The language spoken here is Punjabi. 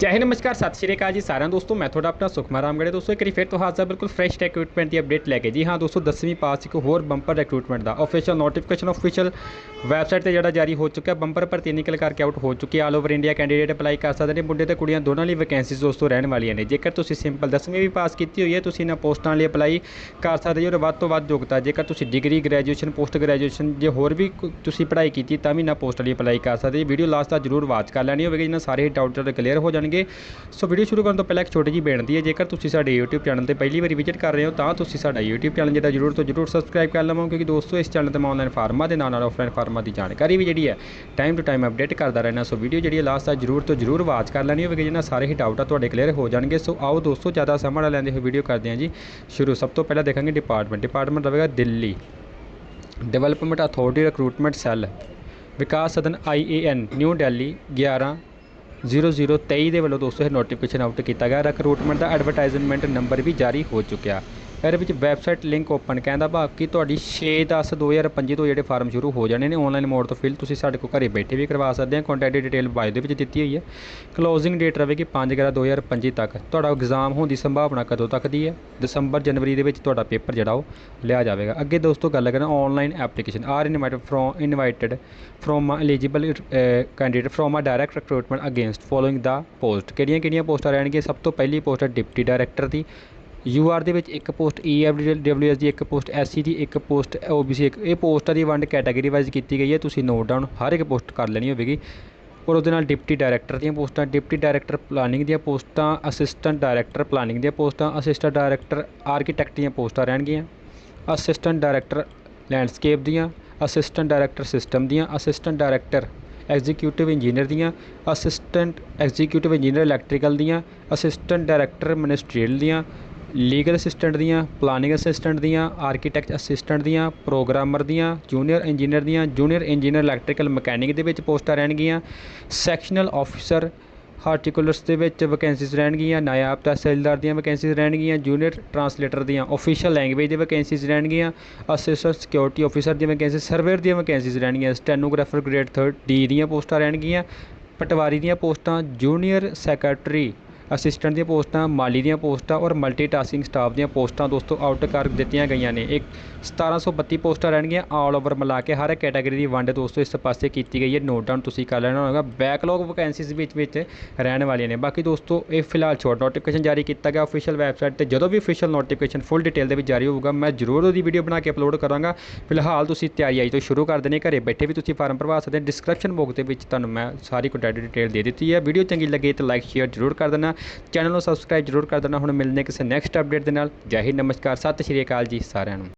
ਜੈ ਹਿੰਦ ਨਮਸਕਾਰ ਸਤਿ ਸ਼੍ਰੀ ਅਕਾਲ ਜੀ ਸਾਰਿਆਂ ਨੂੰ ਦੋਸਤੋ ਮੈਂ ਤੁਹਾਡਾ ਆਪਣਾ ਸੁਖਮਾ ਰਾਮਗੜੇ ਦੋਸਤੋ ਇੱਕ ਵਾਰੀ ਫਿਰ ਤੋਂ ਹਾਜ਼ਰ ਬਿਲਕੁਲ ਫਰੈਸ਼ ਰਿਕਰੂਟਮੈਂਟ ਦੀ ਅਪਡੇਟ ਲੈ ਕੇ ਜੀ ਹਾਂ ਦੋਸਤੋ 10ਵੀਂ ਪਾਸ ਇੱਕ ਹੋਰ ਬੰਪਰ ਰਿਕਰੂਟਮੈਂਟ ਦਾ ਆਫੀਸ਼ੀਅਲ ਨੋਟੀਫਿਕੇਸ਼ਨ ਆਫੀਸ਼ੀਅਲ ਵੈਬਸਾਈਟ ਤੇ ਜਿਹੜਾ ਜਾਰੀ ਹੋ ਚੁੱਕਾ ਬੰਪਰ ਭਰਤੀ ਨਿਕਲ ਕਰਕੇ ਆਊਟ ਹੋ ਚੁੱਕੀ all over India candidate apply ਕਰ ਸਕਦੇ ਨੇ ਮੁੰਡੇ ਤੇ ਕੁੜੀਆਂ ਦੋਨਾਂ ਲਈ ਵੈਕੈਂਸੀਜ਼ ਦੋਸਤੋ ਰਹਿਣ ਵਾਲੀਆਂ ਨੇ ਜੇਕਰ ਤੁਸੀਂ ਸਿੰਪਲ 10ਵੀਂ ਵੀ ਪਾਸ ਕੀਤੀ ਹੋਈ ਹੈ, ਤੁਸੀਂ ਇਹਨਾਂ ਪੋਸਟਾਂ ਲਈ ਅਪਲਾਈ ਕਰ ਸਕਦੇ ਹੋ। ਔਰ ਵੱਧ ਤੋਂ ਵੱਧ ਯੋਗਤਾ, ਜੇਕਰ ਤੁਸੀਂ ਡਿਗਰੀ ਗ੍ਰੈਜੂਏਸ਼ਨ ਪੋਸਟ ਗ੍ਰੈਜੂਏਸ਼ਨ ਜੇ ਹੋਰ ਵੀ ਕੋਈ ਤੁਸੀਂ ਪੜ੍ਹਾਈ ਕੀਤੀ, ਤਾਂ ਵੀ ਇਹਨਾਂ ਪੋਸਟਾਂ ਲਈ ਅਪਲਾਈ ਕਰ ਸਕਦੇ ਹੋ। ਵੀਡੀਓ ਲਾਸਟ ਤੱਕ ਜ਼ਰੂਰ ਵਾਚ ਕਰ ਲੈਣੀ ਹੋਵੇਗੀ। ਇਹਨਾਂ ਸਾਰੇ ਡਾਊਟ ਜਾਣਗੇ। ਸੋ ਵੀਡੀਓ ਸ਼ੁਰੂ ਕਰਨ ਤੋਂ ਪਹਿਲਾਂ ਇੱਕ ਛੋਟੀ ਜਿਹੀ ਬੇਨਤੀ ਹੈ, ਜੇਕਰ ਤੁਸੀਂ ਸਾਡੇ YouTube ਚੈਨਲ ਤੇ ਪਹਿਲੀ ਵਾਰੀ ਵਿਜ਼ਿਟ ਕਰ ਰਹੇ ਹੋ, ਤਾਂ ਤੁਸੀਂ ਸਾਡਾ YouTube ਚੈਨਲ ਜਿਹੜਾ ਜ਼ਰੂਰ ਤੋਂ ਜ਼ਰੂਰ ਸਬਸਕ੍ਰਾਈਬ ਕਰ ਲਵੋ, ਕਿਉਂਕਿ ਦੋਸਤੋ, ਇਸ ਚੈਨਲ ਤੇ ਮੈਂ ਆਨਲਾਈਨ ਫਾਰਮਾਂ ਦੇ ਨਾਲ ਨਾਲ ਆਫਲਾਈਨ ਫਾਰਮਾਂ ਦੀ ਜਾਣਕਾਰੀ ਵੀ ਜਿਹੜੀ ਹੈ ਟਾਈਮ ਟੂ ਟਾਈਮ ਅਪਡੇਟ ਕਰਦਾ ਰਹਿਣਾ। ਸੋ ਵੀਡੀਓ ਜਿਹੜੀ ਹੈ ਲਾਸਟ ਤੱਕ ਜ਼ਰੂਰ ਤੋਂ ਜ਼ਰੂਰ ਵਾਚ ਕਰ ਲੈਣੀ ਹੋਵੇਗੀ ਜਿਹਨਾਂ ਸਾਰੇ ਹੀ ਡਾਊਟ ਆ ਤੁਹਾਡੇ ਕਲੀਅਰ ਹੋ ਜਾਣਗੇ। ਸੋ ਆਓ ਦੋਸਤੋ, ਜ਼ਿਆਦਾ ਸਮਾਂ ਨਾ ਲੈਂਦੇ ਹੋਏ ਵੀਡੀਓ ਕਰਦੇ ਹਾਂ ਜੀ। ਸ਼ੁਰੂ ਸਭ ਤੋਂ ਪਹਿਲਾਂ ਦੇਖਾਂਗੇ ਡਿਪਾਰਟਮੈਂਟ ਡਿਪਾਰਟਮੈਂਟ ਰਹੇਗਾ Delhi. Development authority recruitment cell Vikas Sadan IAN new Delhi 11 0023 ਦੇ ਵੱਲੋਂ ਦੋਸਤੋ ਇਹ ਨੋਟੀਫਿਕੇਸ਼ਨ ਆਊਟ ਕੀਤਾ ਗਿਆ। ਰਿਕਰੂਟਮੈਂਟ ਦਾ ਐਡਵਰਟਾਈਜ਼ਮੈਂਟ ਨੰਬਰ ਵੀ ਜਾਰੀ ਹੋ ਚੁੱਕਿਆ। ਇਹਦੇ ਵਿੱਚ ਵੈਬਸਾਈਟ ਲਿੰਕ ਓਪਨ ਕਹਿੰਦਾ ਭਾਵ ਕਿ ਤੁਹਾਡੀ 6 10 2025 ਤੋਂ ਜਿਹੜੇ ਫਾਰਮ ਸ਼ੁਰੂ ਹੋ ਜਾਣੇ ਨੇ ਆਨਲਾਈਨ ਮੋਡ ਤੋਂ ਫਿਲ ਤੁਸੀਂ ਸਾਡੇ ਕੋਲ ਘਰੇ ਬੈਠੇ ਵੀ ਕਰਵਾ ਸਕਦੇ ਹੋ ਕੰਟੈਕਟ ਡਿਟੇਲ ਬਾਇਓ ਦੇ ਵਿੱਚ ਦਿੱਤੀ ਹੋਈ ਹੈ। ਕਲੋਜ਼ਿੰਗ ਡੇਟ ਰਹੇਗੀ 5 11 2025 ਤੱਕ। ਤੁਹਾਡਾ ਐਗਜ਼ਾਮ ਹੋਣ ਦੀ ਸੰਭਾਵਨਾ ਕਦੋਂ ਤੱਕ ਦੀ ਹੈ? ਦਸੰਬਰ, ਜਨਵਰੀ ਦੇ ਵਿੱਚ ਤੁਹਾਡਾ ਪੇਪਰ ਜਿਹੜਾ ਉਹ ਲਿਆ ਜਾਵੇਗਾ। ਅੱਗੇ ਦੋਸਤੋ ਗੱਲ ਕਰਾਂ online application are invited from invited from eligible candidate from a direct recruitment against following the post ਕਿਹੜੀਆਂ ਕਿਹੜੀਆਂ ਪੋਸਟਾਂ ਰਹਿਣਗੀਆਂ? ਸਭ ਤੋਂ ਪਹਿਲੀ ਪੋਸਟ ਹੈ ਡਿਪਟੀ ਡਾਇਰੈਕਟਰ ਦੀ। ਯੂ ਆਰ ਦੇ ਵਿੱਚ ਇੱਕ ਪੋਸਟ ਈ ਡਬਲਯੂ ਐਸ ਦੀ, ਇੱਕ ਪੋਸਟ ਐਸ ਸੀ ਦੀ, ਇੱਕ ਪੋਸਟ ਓ ਬੀ ਸੀ, ਇੱਕ ਇਹ ਪੋਸਟਾਂ ਦੀ ਵੰਡ ਕੈਟਾਗਰੀ ਵਾਈਜ਼ ਕੀਤੀ ਗਈ ਹੈ। ਤੁਸੀਂ ਨੋਟ ਡਾਊਨ ਹਰ ਇੱਕ ਪੋਸਟ ਕਰ ਲੈਣੀ ਹੋਵੇਗੀ। ਔਰ ਉਹਦੇ ਨਾਲ ਡਿਪਟੀ ਡਾਇਰੈਕਟਰ ਦੀਆਂ ਪੋਸਟਾਂ, ਡਿਪਟੀ ਡਾਇਰੈਕਟਰ ਪਲਾਨਿੰਗ ਦੀਆਂ ਪੋਸਟਾਂ ਅਸਿਸਟੈਂਟ ਡਾਇਰੈਕਟਰ ਪਲਾਨਿੰਗ ਦੀਆਂ ਪੋਸਟਾਂ ਅਸਿਸਟੈਂਟ ਡਾਇਰੈਕਟਰ ਆਰਕੀਟੈਕਟ ਦੀਆਂ ਪੋਸਟਾਂ ਰਹਿਣਗੀਆਂ। ਅਸਿਸਟੈਂਟ ਡਾਇਰੈਕਟਰ ਲੈਂਡਸਕੇਪ ਦੀਆਂ ਅਸਿਸਟੈਂਟ ਡਾਇਰੈਕਟਰ ਸਿਸਟਮ ਦੀਆਂ ਅਸਿਸਟੈਂਟ ਡਾਇਰੈਕਟਰ ਐਗਜ਼ੀਕਿਊਟਿਵ ਇੰਜੀਨੀਅਰ ਦੀਆਂ ਅਸਿਸਟੈਂਟ ਐਗਜ਼ੀਕਿਊਟਿਵ ਇੰਜੀਨੀਅਰ ਇਲੈਕਟ੍ਰੀਕਲ ਦੀਆਂ ਅਸਿਸਟੈਂਟ ਡਾਇਰੈਕਟਰ ਮਿਨਿਸਟਰੀਅਲ ਦੀਆਂ ਲੀਗਲ ਅਸਿਸਟੈਂਟ ਦੀਆਂ, ਪਲਾਨਿੰਗ ਅਸਿਸਟੈਂਟ ਦੀਆਂ, ਆਰਕੀਟੈਕਟ ਅਸਿਸਟੈਂਟ ਦੀਆਂ, ਪ੍ਰੋਗਰਾਮਰ ਦੀਆਂ, ਜੂਨੀਅਰ ਇੰਜੀਨੀਅਰ ਦੀਆਂ, ਜੂਨੀਅਰ ਇੰਜੀਨੀਅਰ ਇਲੈਕਟ੍ਰੀਕਲ ਮਕੈਨਿਕ ਦੇ ਵਿੱਚ ਪੋਸਟਾਂ ਰਹਿਣਗੀਆਂ। ਸੈਕਸ਼ਨਲ ਆਫੀਸਰ ਹਾਰਟੀਕੂਲਰਸ ਦੇ ਵਿੱਚ ਵੈਕੈਂਸੀਜ਼ ਰਹਿਣਗੀਆਂ, ਨਾਇਬ ਤਹਿਸੀਲਦਾਰ ਦੀਆਂ ਵੈਕੈਂਸੀਜ਼ ਰਹਿਣਗੀਆਂ, ਜੂਨੀਅਰ ਟਰਾਂਸਲੇਟਰ ਦੀਆਂ ਆਫੀਸ਼ੀਅਲ ਲੈਂਗੁਏਜ ਦੇ ਵੈਕੈਂਸੀਜ਼ ਰਹਿਣਗੀਆਂ ਅਸਿਸਟੈਂਟ ਸਿਕਿਉਰਿਟੀ ਆਫੀਸਰ ਦੀਆਂ ਵੈਕੈਂਸੀ ਸਰਵੇਅਰ ਦੀਆਂ ਵੈਕੈਂਸੀਜ਼ ਰਹਿਣਗੀਆਂ ਸਟੈਨੋਗ੍ਰਾਫਰ ਗ੍ਰੇਡ 3 ਡੀ ਦੀਆਂ ਪੋਸਟਾਂ ਰਹਿਣਗੀਆਂ, ਪਟਵਾਰੀ ਦੀਆਂ ਪੋਸਟਾਂ ਜੂਨੀਅਰ ਸੈਕਟਰੀ ਅਸਿਸਟੈਂਟ ਦੀਆਂ ਪੋਸਟਾਂ, ਮਾਲੀ ਦੀਆਂ ਪੋਸਟਾਂ ਔਰ ਮਲਟੀਟਾਸਕਿੰਗ ਸਟਾਫ ਦੀਆਂ ਪੋਸਟਾਂ ਦੋਸਤੋ ਆਊਟ ਕਰ ਦਿੱਤੀਆਂ ਗਈਆਂ ਨੇ। ਇੱਕ 1732 ਪੋਸਟਾਂ ਰਹਿਣਗੀਆਂ ਆਲ ਓਵਰ ਮਿਲਾ ਕੇ ਹਰ ਇੱਕ ਕੈਟਾਗਰੀ ਦੀ ਵੰਡ ਦੋਸਤੋ ਇਸ ਪਾਸੇ ਕੀਤੀ ਗਈ ਹੈ। ਨੋਟ ਡਾਊਨ ਤੁਸੀਂ ਕਰ ਲੈਣਾ ਹੋਵੇਗਾ ਬੈਕਲੌਗ ਵੈਕੈਂਸੀਜ਼ ਵਿੱਚ ਵਿੱਚ ਰਹਿਣ ਵਾਲੀਆਂ ਨੇ। ਬਾਕੀ ਦੋਸਤੋ ਇਹ ਫਿਲਹਾਲ ਛੋਟ ਨੋਟੀਫਿਕੇਸ਼ਨ ਜਾਰੀ ਕੀਤਾ ਗਿਆ। ਅਫੀਸ਼ੀਅਲ ਵੈਬਸਾਈਟ ਤੇ ਜਦੋਂ ਵੀ ਅਫੀਸ਼ੀਅਲ ਨੋਟੀਫਿਕੇਸ਼ਨ ਫੁੱਲ ਡਿਟੇਲ ਦੇ ਵਿੱਚ ਜਾਰੀ ਹੋਊਗਾ, ਮੈਂ ਜ਼ਰੂਰ ਉਹਦੀ ਵੀਡੀਓ ਬਣਾ ਕੇ ਅਪਲੋਡ ਕਰਾਂਗਾ। ਫਿਲਹਾਲ ਤੁਸੀਂ ਤਿਆਰੀ ਆਈ ਤੋਂ ਸ਼ੁਰੂ ਕਰ ਦੇਣੀ। ਘਰੇ ਬੈਠੇ ਵੀ ਤੁਸੀਂ ਫਾਰਮ ਭਰਵਾ ਸਕਦੇ ਡਿਸਕ੍ਰਿਪਸ਼ਨ ਬਾਕਸ ਦੇ ਵਿੱਚ ਤੁਹਾਨੂੰ ਮੈਂ ਸਾਰੀ ਕੰਟੈਕਟ ਡਿਟੇਲ ਦੇ ਦਿੱਤੀ ਹੈ। ਵੀਡੀਓ ਚੰਗੀ ਲੱਗੇ ਤਾਂ ਲਾਈਕ ਸ਼ੇਅਰ ਜ਼ਰੂਰ ਕਰ ਦੇਣਾ। ਚੈਨਲ ਨੂੰ ਸਬਸਕ੍ਰਾਈਬ ਜ਼ਰੂਰ ਕਰ ਦੇਣਾ। ਹੁਣ ਮਿਲਦੇ ਕਿਸੇ ਨੈਕਸਟ ਅਪਡੇਟ ਦੇ ਨਾਲ। ਜੈ ਹਿੰਦ, ਨਮਸਕਾਰ। ਸਤਿ ਸ਼੍ਰੀ ਅਕਾਲ ਜੀ ਸਾਰਿਆਂ ਨੂੰ।